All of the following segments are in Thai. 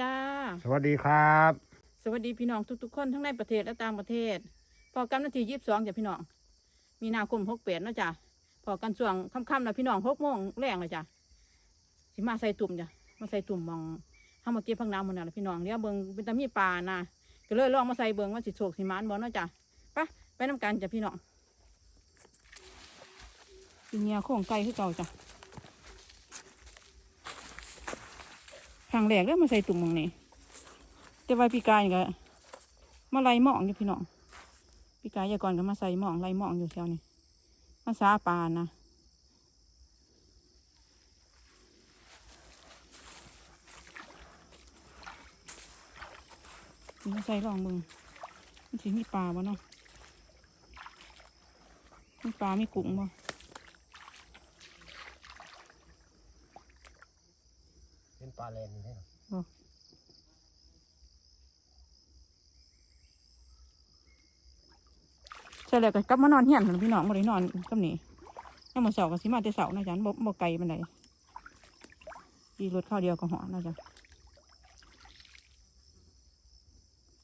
จ้า สวัสดีครับ สวัสดีพี่น้องทุก ๆ คนทั้งในประเทศและต่างประเทศ พอกันนาทียี่สิบสองจ้ะพี่น้อง มีนาคมหกเปดนาะจ้ะพอกันช่วงค่ำๆนะพี่น้องหกโมงแรงเลยจ้ะสิมาใส่ตุ่มจ้ะมาใส่ตุ่มมองห้ามาเก็บพักน้ำมันน่ะล่ะพี่น้องเดี๋ยวเบิ่งเป็นตามีปลานะก็เลยลองมาใส่เบิ่งว่าสิโศกสิหมานบ่เนาะจ้ะไปไปน้ำกันจ้ะพี่น้องกินเงียโค้งไก่คือเก่าจ้ะ ครั้งแรกเด้อมาใส่ตุ่มมองนี้แต่ว่าปีกายก็มาไล่หมองอยู่พี่น้องปีกายอยาก่อนก็มาใส่หมองไล่หมองอยู่แถวนี้มาซาปลานะนี่มาใส่ลองมึงมันสิมีปลาบ่เนาะมีปลามีกุ้งบ่ เป็นปลาแลนใช่ไหม ใช่ แล้วก็กลับมานอนเฮียนหั่นพี่น้องบ่ได้นอนกับนี่ยังมื้อเช้าก็สิมาแต่เช้านะจ๊ะบ่บ่ไกลปานใดขี่รถเข้าวเดียวก็หอนะจ๊ะ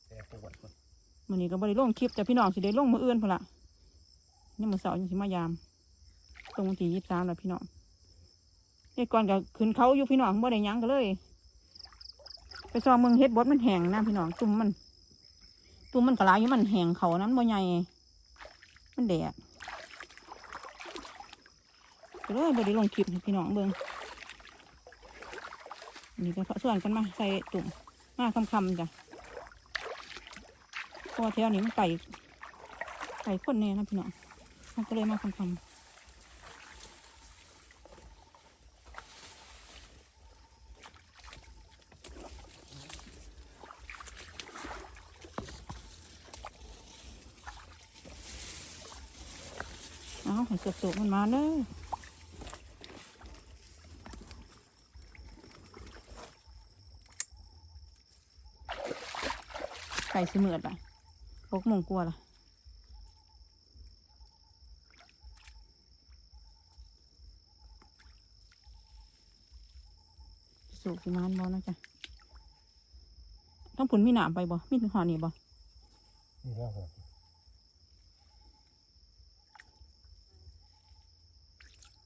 แต่ปวดคนมื้อนี้ก็บ่ได้ลงคลิปแต่พี่น้องสิได้ลงมื้ออื่นพุ่นล่ะยังมื้อเช้ายังสิมายาม ตรงวันที่23แล้วพี่น้องไอ้ก่อนก็ขึ้นเขาอยู่พี่น้องบ่ได้หยังก็เลย ไปซอมเมืองเฮ็ดบดมันแห้งนะพี่น้องตุ่มมัน ตุ่มมันก็หลายอยู่มันแห้งเขานั้นบ่ใหญ่ มันแดดก็เลยบ่ได้ลงคลิปพี่น้องเบิ่งนี่ก็เขาส่วนกันมาใส่ตุ่มมาคำๆจ้ะเพราะว่าแถวนี้มันไก่ไก่ข้นแน่นะพี่น้องมันก็เลยมาคำๆ เอาให้สุกๆมันมาเลยไก่สิเมือดละหกมงกลัวาละสุกสิมานบอนะจ๊ะต้องผุนมีหนามไปบ่มีหอนี่บ่นี่แล้วเหรอ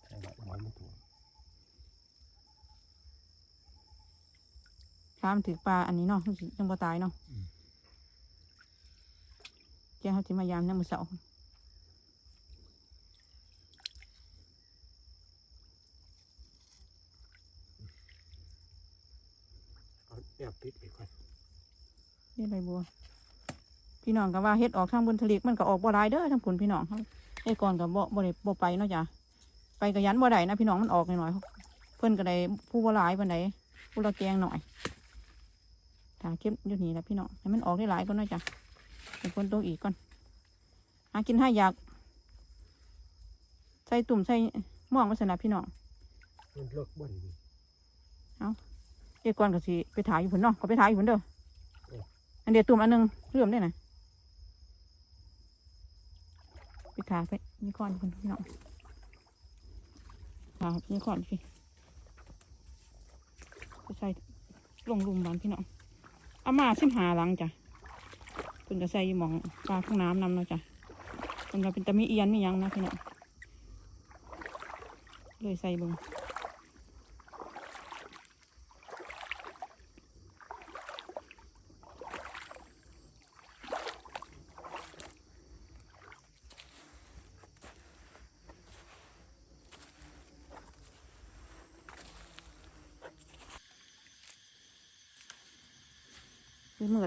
ใช่ละมันไม่ถูก ข้ามนถือปลาอันนี้เนาะมันสิยังบ่ตายเนาะแจ้งเขาจิมายามเนี่ยามมือเสาร์เอาแอบปิดอีกคนนี่ใบบัว พี่น้องก็ว่าเฮ็ดออกทางบนทะเลมันก็ออกบ่ได้เด้อทางผุนพี่น้องเขาไอ้ก่อนก็บ่บ่ได้บ่ไปเนาะจ้ะไปก็ยันบ่ได้นะพี่น้องมันออกหน่อยๆเพิ่นก็ได้ผู้บ่หลายปานใดผู้ละแกงหน่อย ถ้าเก็บอยู่นี่แหละพี่น้องให้มันออกได้หลายก่อนเนาะจ้ะให้ฝนตกอีกก่อนหากินให้อยาก ใส่ตุ่มใส่หม่วงมาสนะพี่น้องมันเลิกบ่นดีเดี๋ยวก่อนก็สิไปถ่ายอยู่ผุนเนาะก็ไปถ่ายอยู่ผุนเด้ออันเดียวตุ่มอันหนึงเรื่อมได้นะไปถ่ายไปนี่ก่อนผุนพี่น้องถ่ายนี่ก่อนพี่ไปใส่ลงลุมบานพี่น้อง เอามาสิมหาหลังจ้ะเพิ่นก็ใส่ยี่หมองปลาข้างน้ำนำเนาะจ้ะเพิ่นก็เป็นตะมีเอียนมียังนะพี่น้องเลยใส่บึง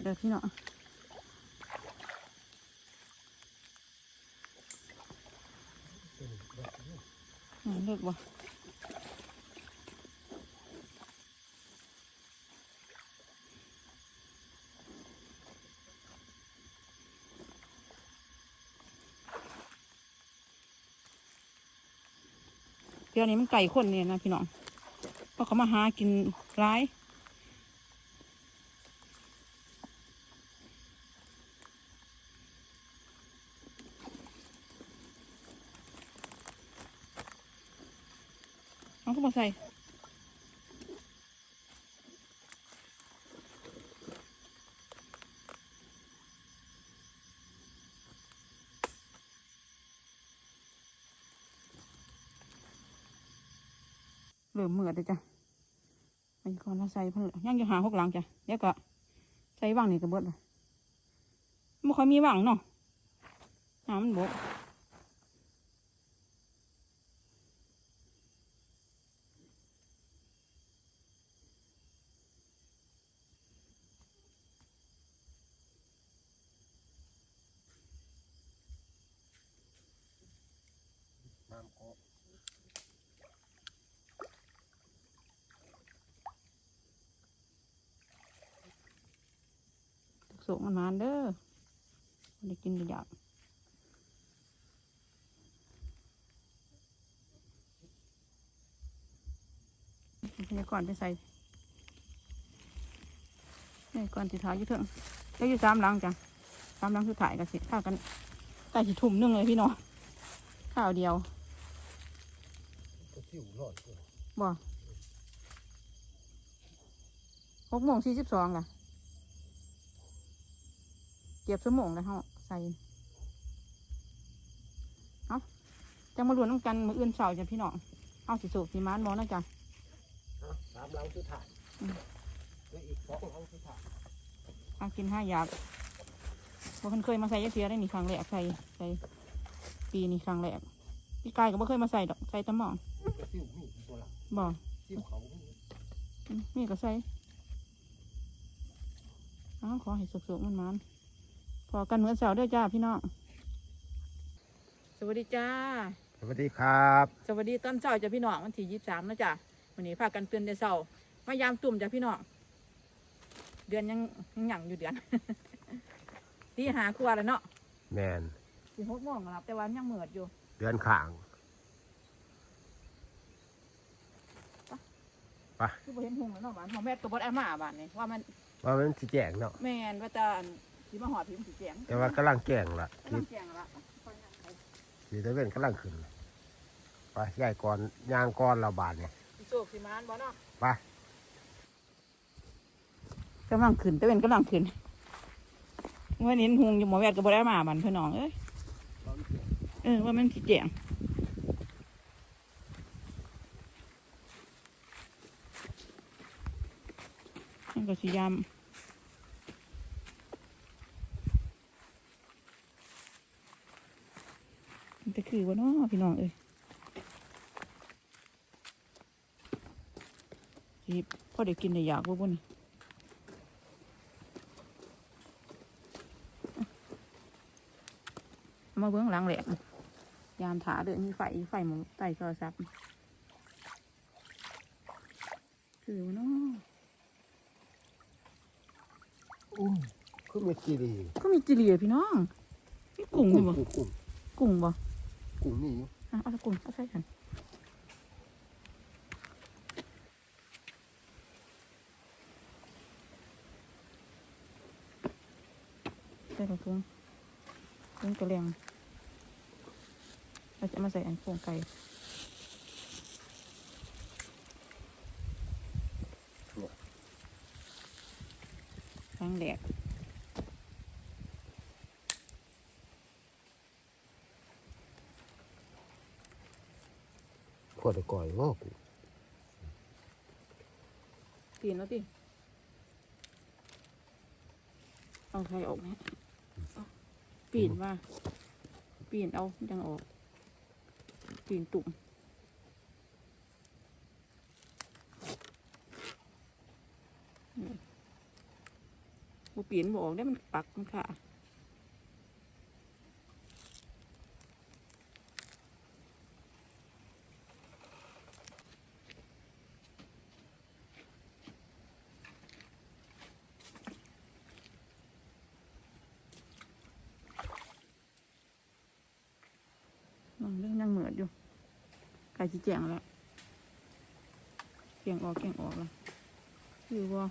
เหมือดเลยพี่เนาะอืมเลิกบ่เดี๋ยวนี้มันไก่คนเนี่ยนะพี่น้องเพราะเขามาหากินร้าย ใส่เหลือเหมือดเลยจ้ะวันก่อนเราใส่เพิ่งยังจะหาหกหลังจ้ะเดี๋ยวก็ใส่ว่างนี่ก็เบิดเลยไม่ค่อยมีว่างเนาะน้ำมันบก สุกมันมาเด้อได้กินก็อยากพยากรณ์ไปใส่เนี่ก่อนสิถ่ายอยู่เถิงแล้วอยู่สามหลังจ้ะสามหลังคือถ่ายกันสิข้าวกันใกล้สิทุ่มนึงเลยพี่น้องข้าวเดียวบ่หกโมงสี่สิบสองล่ะ เก็บสมองแล้วเขาใส่เอาจะมาลุ้นน้ำกันมืออื่นเสาร์จ้ะพี่น้องเอาสิสูบสีมานมองนะจ๊ะฮะสามหลังคือถ่ายอืมแล้วอีกสองหลังคือถ่ายเอากินห้าอยากบ่เพิ่นเคยมาใส่ยาเสียได้นี่ครั้งแรกใส่ใส่ปีนี้ครั้งแรกพี่กายก็บ่เคยมาใส่ดอกใส่แตะหมองก็ที่มีตัวหลังบ่ที่เขาก็มีอืมนี่ก็ใส่เอาขอให้สุกๆมันมันๆ พอกันเหมือนเสาร์เด้วยจ้าพี่น้อง สวัสดีจ้า สวัสดีครับ สวัสดีตอนเช้าจ้ะพี่น้องวันที่ยี่สิบสามนะจ้ะวันนี้พากันตื่นแต่เช้ามายามตุ่มจ้ะพี่น้อง เดือนยังยังหยั่งอยู่เดือนตีหาครัวแล้วเนาะ แมนสิหกโมงแล้วแต่ว่ายังเหมือดอยู่ เดือนข่างคือบ่เห็นหงแล้วเนาะบ้านของแม่ตัวบดแอมาบ้านนี่ว่ามันว่ามันสิแจงเนาะ แม่นว่าจะ สิมาหอดพิมพ์สีแจงแต่ว่ากำลังแจงละกำสีลังแจงละค่อยนั่งไปสีตะเวนกำลังขึ้นไปใหญ่ก่อนยางก่อนเราบาดเนี่ยสิโศกสิมานบ่เนาะไปกำลังขึ้นแต่เป็นกำลังขึ้นวันนี้หงอยู่หมอแวดกับบดแอมาบ้านพี่น้องเอ้ยเออว่ามันสีแจงนั่นก็สียา มมันจะคือว่านาะพี่น้องเอ้ยสิพอได้กินได้อยากบ่บุ่นเอามาเบื้องหลังแหลกยามถาเดินมีไฟไฟหมูไต่โทรศัพท์คือว่านาะอุ้ยคือเม็ดกีรีก็มีจิเลียพี่น้องมีกุ้งอยู่บ่กุ้งกุ้งกุ้งบ่ กุ้งนี่อยู่อะเอาตะกุ้งเอาใส่กันใส่กระพุ้งพุ้งกระเลียงเราจะมาใส่อันโครงไก่ครั้งแรก พอได้ก่อยว่ากูตีนแล้วติเอาไข่ออกนะเอาปีนว่า ปีนเอาดังออก ปีนตุ่มอืมบ่ปีนบออกได้มันปักมันค่ะมองเรื่องนั่งเหมือดอยู่ไก่จีแจงแล้วเกียงออกเกียงออกแล้วอยู่บ่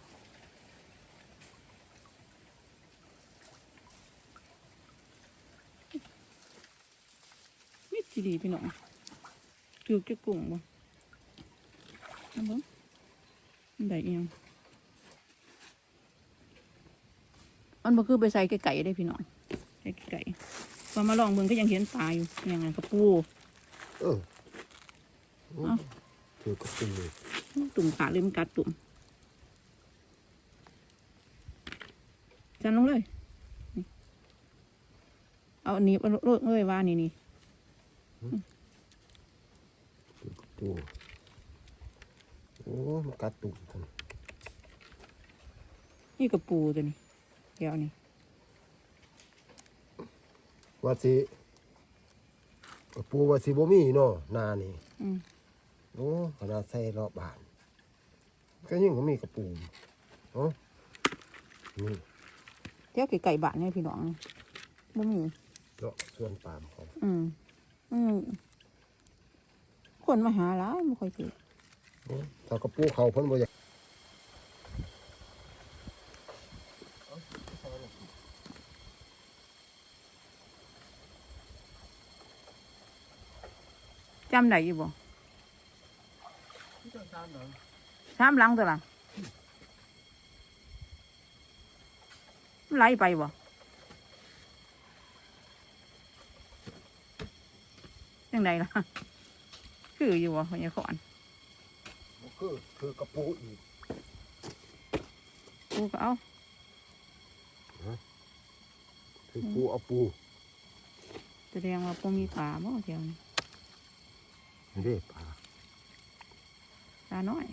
มิดจีดีพี่น้องถือจะกุ้งบ่น้ำเบิ้งมันได้เอียงมันบ่คือไปใส่ไก่ได้พี่น้องใส่ไก่พอมาลองเบิ่งก็ยังเห็นปลาอยู่ย่างนั้นกระปูเออ เอ้าตถือกระปูตุ่มขาดเลยมันกัดตุ่มจันลงเลยนี่เอาอันนี้เอาโรดเลยว่านี่นี่ถือกระปูโอ้มันกัดตุ่มท่านนี่กระปูตัวนี้ เดี๋ยวนี่ว่าสิกระปูว่าสิบ่มีเนาะนานี่ อืม โอ้ขนาดใส่รอบบ้าน ก็ยังก็มีกระปูโอ้นี่เดี๋ยวไก่บานเนี่ยพี่น้องบ่มีเลาะส่วนปามเขาอืมอืมคนมาหาหลายไม่ค่อยซื้อโอ้ถ้ากระปูเขาเพิ่นบ่อยากจำได้อยู่บ่ สามหลังตัวละมันไหลไปบ่ยังไงล่ะ คืออยู่บ่พญาขอนคือคือกระปูอีกกูก็เอาคือปูเอาปูแสดงว่าปูมีปลาบ่เดียวนี้นี่เด้ปลา ปลาน้อย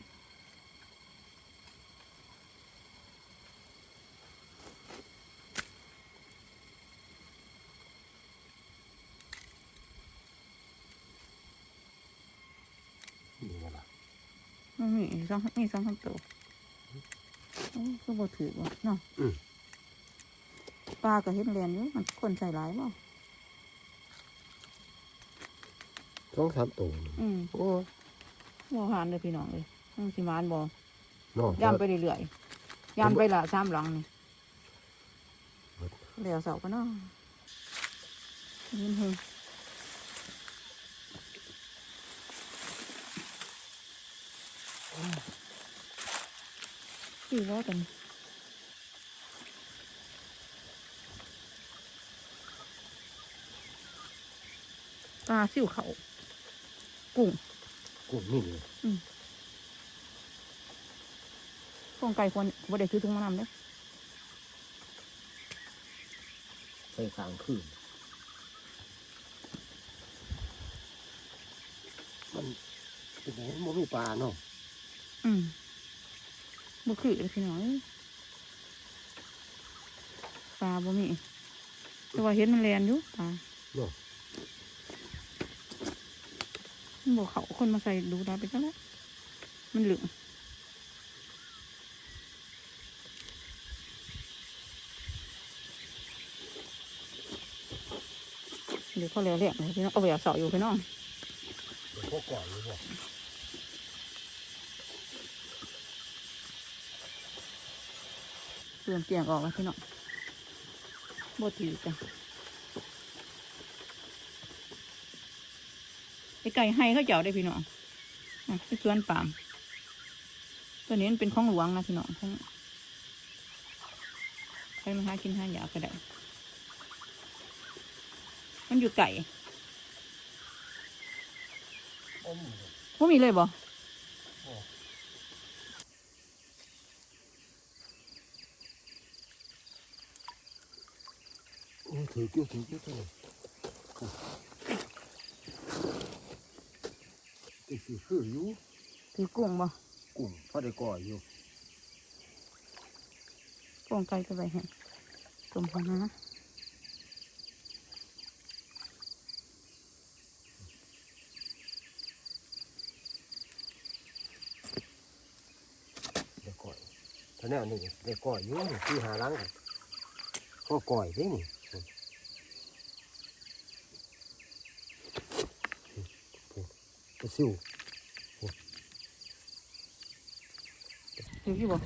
นี่ว่าล่ะมันมีสองมีสองสามตัวโอ้คือบ่ถือบ่เนาะปลาก็เห็นแลนอยู่มันคนใส่หลายบ่สองสามตัวนี่อืมโอ้ บ่หานเลยพี่น้องเลยมันสิมานบ่เนาะย่ำไปเรื่อยๆย่ำไปละสามหลังนี่เดี๋ยวเสาก็เนาะยินเฮงสี่ร้อยกันปลาซิ่วเขากุ้ง กูนี่เลยพวงไก่ควรบ่ได้ซื้อถุงมานำเด้อใส่สางคืนมันเป็นไงมันมีปลาเนาะอืมบ่คือเลยพี่น้องเอ้ยปลาบ่มีแต่ว่าเห็นมันแลนอยู่ปลาเนาะ มัน บอกเขาคนมาใส่ดูดาไปก็แล้ว มันเหลืองเดี๋ยวเขาเลี้ยวเรียกเลยพี่น้องเอาไปเอาเสาอยู่พี่น้องพวกก่อนเลยบ่เปลี่ยนเปลี่ยนออกแล้วพี่น้องบดถือจ้ะ ไอไก่ให้เขาเจ้าได้พี่น้องอะไปสวนปาม ตัวนี้เป็นของหลวงนะพี่น้องของใครมาหากินหาอยากก็ได้มันอยู่ไก่อมว่มีเลยบ่โอ้ถือกิ้วถือกิ้วตัวนี้ อีกสี่คืออยู่ถือกุ้งบ่กลุ่มพอได้ก่ออยู่กุ้งไก่ก็ไปเห็นตุ่มพอนะได้ก่อยท่านี้นี่ได้ก่อยอยู่นี่ที่หาหลังก็ก่อยได้นี่ กระซิวถืออยู่บ่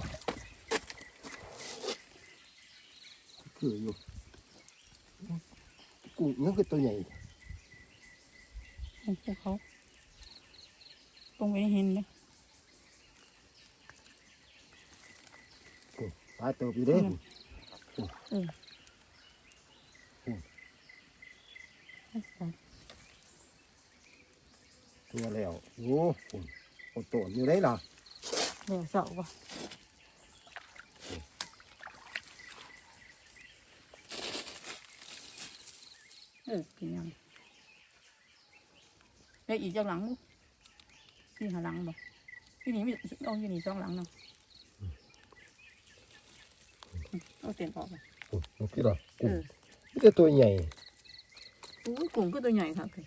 คืออยู่กุ้งยังคือตัวใหญ่ของพวกเขาตรงไปเห็นเลยปลาเติบอยู่เด้เอ อเอาใส่ตัวแล้วโอ้ฝุ่นโอโตนอยู่ได้ล่ะเดี๋ยวเสาบ่เออกินยังได้อีกจากหลังมุกสี่หาหลังบ่ที่นี่มีเอาอยู่นี่สองหลังเนาะเอาเตียนพอไปโอ้โหพี่ล่ะเอกุ้งอนี่แต่ตัวใหญ่อู้ยกุ้งก็ตัวใหญ่ครับคื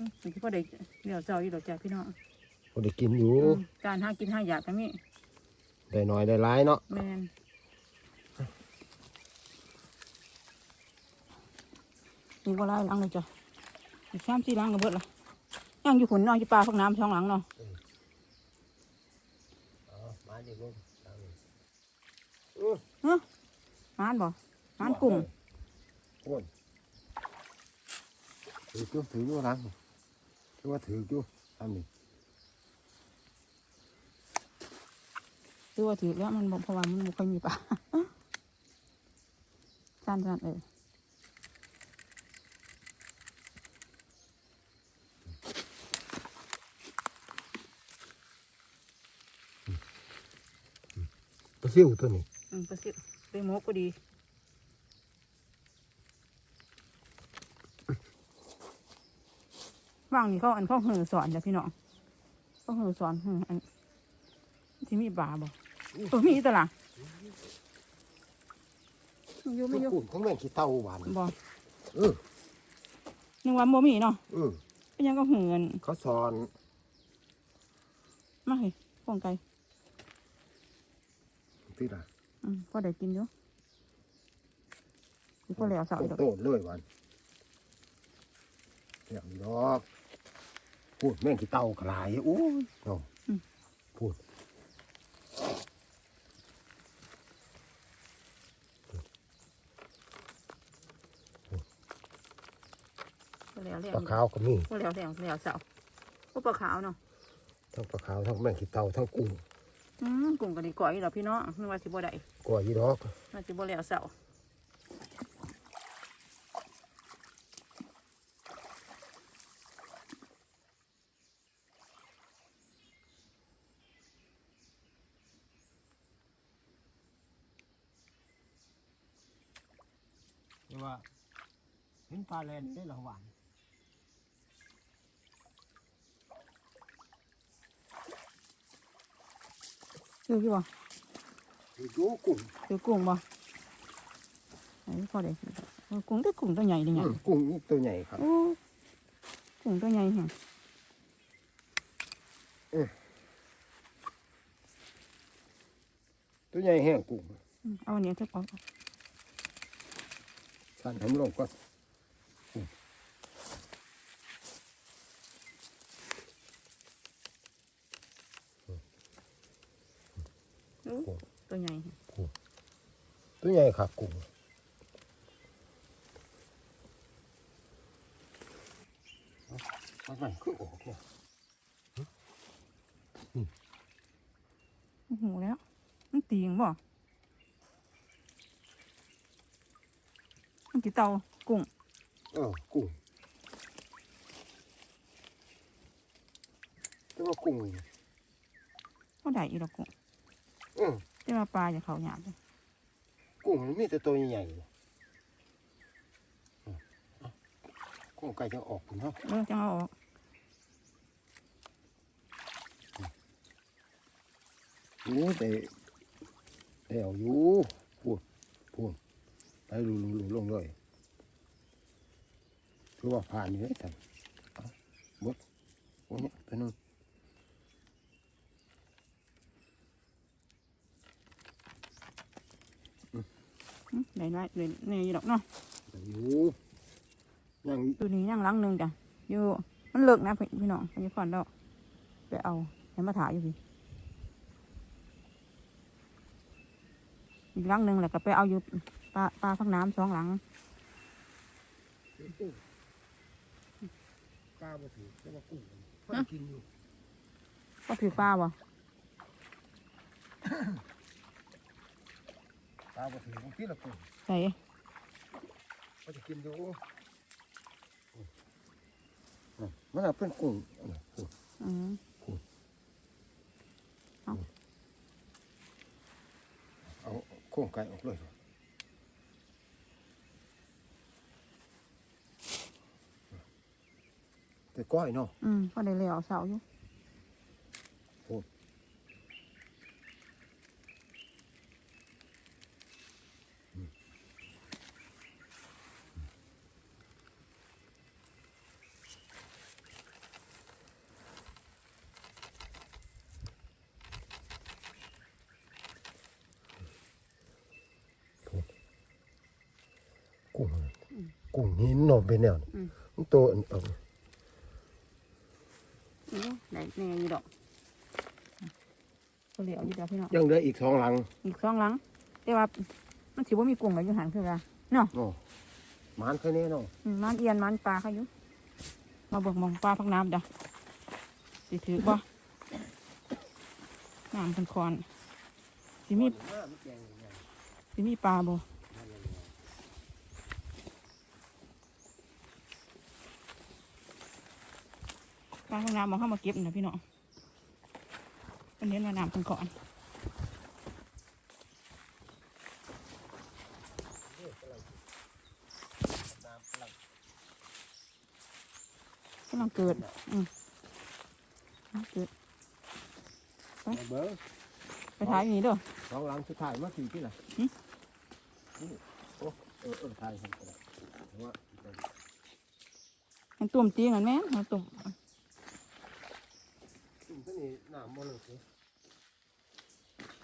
ออืมนี่คือพอได้เดี๋ยวเจ้าอยู่ดอกจ้าพี่น้องพอได้กินอยู่อืมการหากินหาอยากทั้งนี้ได้น้อยได้หลายเนาะแมนนี่ว่าไรหลังเลยจ้ะอีกสามสี่หลังก็เบิดละยังอยู่ขุนนอนอยู่ปลาพวกน้ำช่องหลังเนาะอ๋อมาดิลุงมานบ่มานกุ้งอ้วนถือจุ๊ถืออยู่หลัง ถือว่าถือจุ๊ทำนี่คือว่าถือแล้วมันบ่เพราะว่ามันบ่ค่อยมีปลาสั้นๆเออปลาซิวตัวนี้ อืมไปสิไปหมกก็ดี ว่างนี่เขาอันเขาเหือสอนจ้ะพี่น้องเขาเหือสอนเหืออันที่มีปลาบ่ตัวมีตวละอยู่ไม่อยู่กุ้งของแม่งขี้เต่าหวานบ่เออนึกว่าบ่มีเนาะเออเป็นหยังก็เหือนเขาสอนมาเฮ้ยฟองไก่พี่ล่ะอืมพอได้กินอยู่อีกพอแล้วสาวอีกดอกโตๆเลยหวานอย่างดอก พูดแม่งขี้เต่ากระไรโอ้ยเอาพูดพอแล้วแล้วปลาขาวก็มีพอแล้วแล้วแล้วสาวโอ้ปลาขาวเนาะทั้งปลาขาวทั้งแม่งขี้เต่าทั้งกุ้งอืมกุ้งก็ดีกว่าอีกดอกพี่น้องนึกว่าสิบ่ได้กว่ายี่ดอกน่าสิบ่แล้วสาว แต่ว่าเห็น ปลาแลนได้ละหวานคืออยู่บ่คือดูกุ้งคือกุ้งบ่ไอ้พอได้เออกุ้งแต่กุ้งตัวใหญ่เลยไงอืมกุ้งนี่ตัวใหญ่ครับโอ้กุ้งตัวใหญ่แฮงตัวใหญ่แห้งกุ้งอืมเอาอันนี้เถอะเอาสั่นทำลงก็โอ้ ตัวใหญ่แฮงตัวใหญ่ครับกุ้งมันมันคือออกเนี่ยโอ้โหแล้วมันตีงบ่มันกี่เตากุ้งเออกุ้งแต่ว่ากุ้งนี่ก็ได้อีดอกกุ้งเออ แต่ว่าปลาอย่าเขาหยาบเลยกุ้งมันมีแต่ตัวใหญ่ๆเออเอากุ้งไก่จะออกคุณครับเออจังเอาออกนี่แต่แต่เอาอยู่พูดพูดไปรูรูรูลงเลยถือว่าผ่านอยู่เลยท่านเอาบดโอ้ยตัวนึง ได้ได้เลยนี่อีดอกเนาะอยู่ยังตัวนี้นั่งหลังหนึ่งจ้ะอยู่มันเลิกนะพี่พี่น้องไปก่อนแล้วไปเอาให้มาถ่ายอยู่พี่อีกหลังหนึ่งแหละก็ไปเอาอยู่ปลาปลาฟักน้ำสองหลังกล้ามาถือแต่ว่ากุ้งมันกินอยู่ก็ถือปลาบ่ กล้ามาถือบางทีละกุ้งใส่มันจะกินอยู่อืมมันเอาเป็นกุ้งอืมอืมเอาโค้งไก่ออกเลยแต่ก้อยเนาะอืมพอได้แล้วเสาอยู่กุ้ง กุ้งหินเนาะเป็นแนวนี้มันโตอันเอานี่ได้แน่อยู่ดอกก็เหลียวอยู่ดอกพี่น้องยังเหลืออีกสองหลังอีกสองหลังแต่ว่ามันถือว่ามีกุ้งอะไรอยู่หันคือว่าเนาะเนาะหมานแค่นี้เนาะอืมมันเอียนมันปลาเขาอยู่มาเบิกมองปลาพักน้ำเด้อสิถือบ่น้ำเป็นคอนสิมีสิมีปลาบ่ ปลาพักน้ำมองเข้ามาเก็บนะพี่น้องเป็นเน้นว่าน้ำเป็นคอนกำลังเกิด อืมกำลังเกิดเบอร์ไปถ่ายอย่างนี้เด้อสองหลังสุดท้ายมาสี่ที่ไหนหึนี่โอ้เออเออถ่ายให้ก็ได้เพราะว่ามันตุ่มจีกันแม่นมันตุ่ม ตุ่มตัวนี้น้ำบ่เลยสิ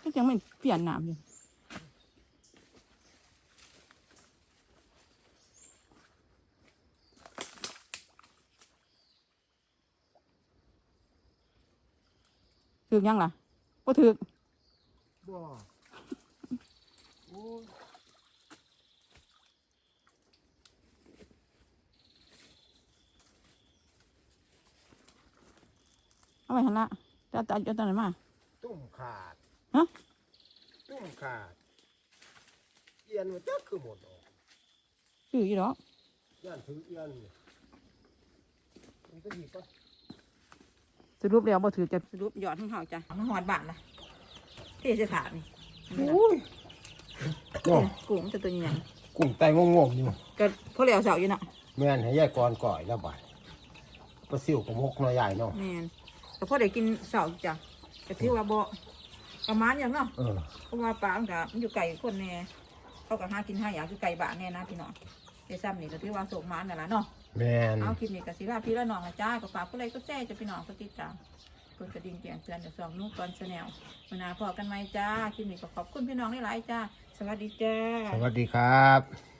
ก็ยังไม่เปลี่ยนน้ำอยู่ถึกยังล่ะก็ถึกบ่โอ้ยเอาไปหันละ จะตัดจะตัดไหนมาตุ่มขาดฮะตุ่มขาดเอียนมันจักคือหมดออกถืออยู่ดอกย่านถือเอียนนี่มันก็ดีก็สรุปแล้วบ่ถือจะสรุปยอดของเขาจ้ะมาหอดบาทละเทศถาดนี่อุ้ยโอ้กุ้งจะตัวใหญ่กุ้งไตงงๆอยู่ๆก็พอแล้วเสาอยู่เนาะแม่นให้ยายกรก่อยแล้วบาดปลาซิวกับมกน้อยใหญ่เนาะแม่น แต่พอได้กินเสาจ้ะก็ถือว่าบ่ประมาณอย่างเนาะเออเพราะว่าปลามันก็มันอยู่ไกลคนแน่เขาก็หากินหาอยากอยู่ไกลบ้านแน่นะพี่น้องเดี๋ยวซ้ำนี่ก็ถือว่าโศกหมันนั่นล่ะเนาะแม่นเอาคลิปนี้ก็สิลาพี่ละน้องนะจ้าก็ฝากผู้ใดก็แจ้จะพี่น้องก็ติดตามกดกระดิ่งแจ้งเตือนเดี๋ยวสองนุ่งก่อนแนลมานาพอกันไหมจ้าคลิปนี้ก็ขอบคุณพี่น้องหลายๆจ้าสวัสดีจ้าสวัสดีครับ